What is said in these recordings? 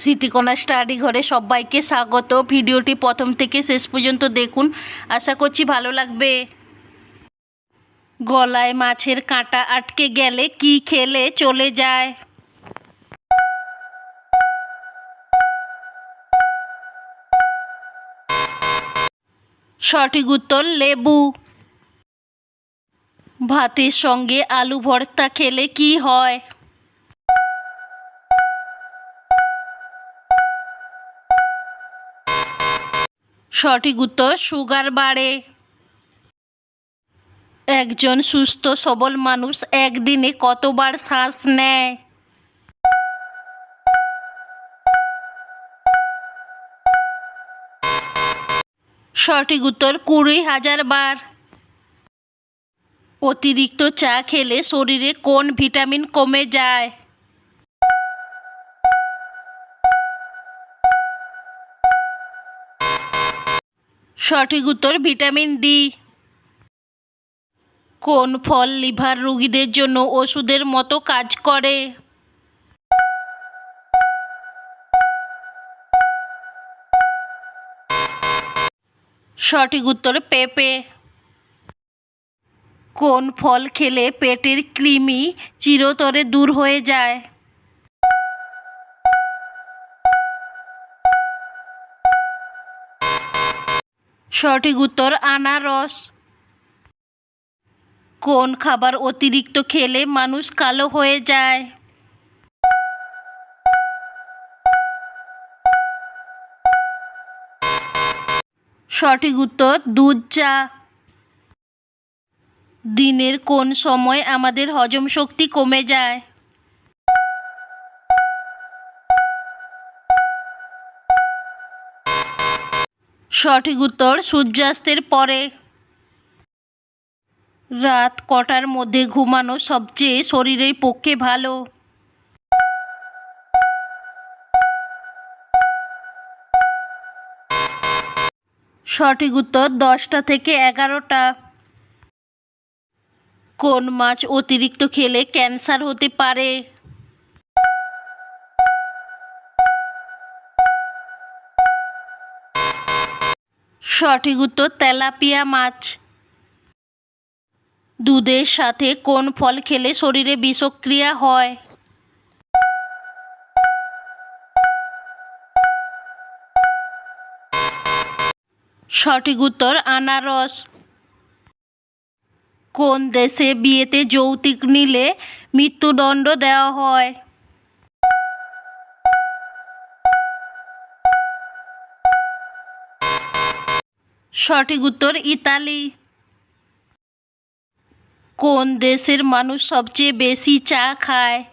Smritikana study ঘরে সবাইকে স্বাগত। ভিডিওটি প্রথম থেকে শেষ পর্যন্ত দেখুন। আশা করছি ভালো লাগবে। গলায় মাছের কাঁটা আটকে গেলে কি খেলে চলে যায়। সঠিক উত্তর, লেবু। ভাতের সঙ্গে আলু ভর্তা খেলে কি হয়? সঠিক উত্তর, সুগার বাড়ে। একজন সুস্থ, সবল মানুষ একদিনে কতবার শ্বাস নেয়? সঠিক উত্তর, কুড়ি হাজার বার। অতিরিক্ত চা খেলে শরীরে কোন ভিটামিন কমে যায়? সঠিক উত্তর ভিটামিন ডি। কোন ফল লিভার রোগীদের জন্য ওষুধের মতো কাজ করে? সঠিক উত্তর পেঁপে। কোন ফল খেলে পেটের কৃমি চিরতরে দূর হয়ে যায়? সঠিক উত্তর, আনারস। কোন খাবার অতিরিক্ত খেলে মানুষ কালো হয়ে যায়? সঠিক উত্তর, দুধ চা। দিনের কোন সময় আমাদের হজম শক্তি কমে যায়? সঠিক উত্তর সূর্যাস্তের পরে। রাত কটার মধ্যে ঘুমানো সবচেয়ে শরীরের পক্ষে ভালো। সঠিক উত্তর দশটা থেকে এগারোটা। কোন মাছ অতিরিক্ত খেলে ক্যান্সার হতে পারে? সঠিক উত্তর তেলাপিয়া মাছ। দুধের সাথে কোন ফল খেলে শরীরে বিষক্রিয়া হয়? সঠিক উত্তর আনারস। কোন দেশে বিয়েতে যৌতুক নিলে মৃত্যুদণ্ড দেওয়া হয়? সঠিক উত্তর ইতালি। কোন দেশের মানুষ সবচেয়ে বেশি চা খায়?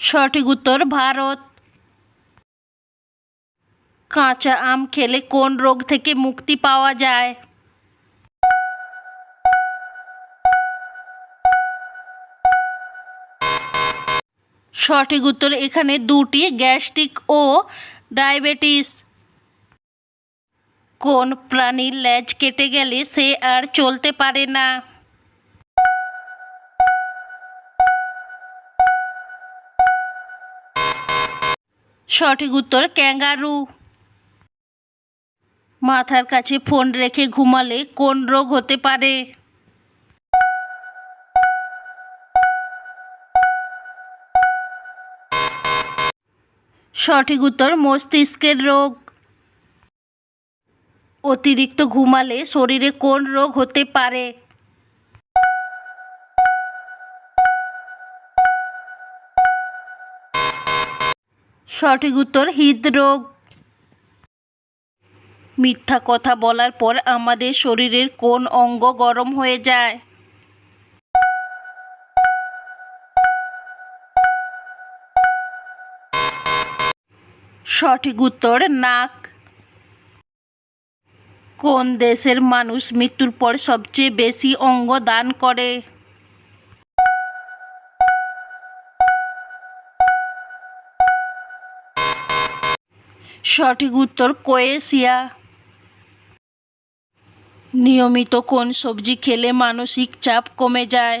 সঠিক উত্তর ভারত। কাঁচা আম খেলে কোন রোগ থেকে মুক্তি পাওয়া যায়? সঠিক উত্তর এখানে দুটি গ্যাস্ট্রিক ও ডায়াবেটিস। কোন প্রাণীর লেজ কেটে গেলে সে আর চলতে পারে না? সঠিক উত্তর, ক্যাঙ্গারু। মাথার কাছে ফোন রেখে ঘুমালে কোন রোগ হতে পারে? সঠিক উত্তর, মস্তিষ্কের রোগ। অতিরিক্ত ঘুমালে শরীরে কোন রোগ হতে পারে? সঠিক উত্তর, হৃদরোগ। মিথ্যা কথা বলার পর আমাদের শরীরের কোন অঙ্গ গরম হয়ে যায়? সঠিক উত্তর, নাক। কোন দেশের মানুষ মৃত্যুর পর সবচেয়ে বেশি অঙ্গ দান করে? সঠিক উত্তর কোয়েশিয়া নিয়মিত কোন সবজি খেলে মানসিক চাপ কমে যায়?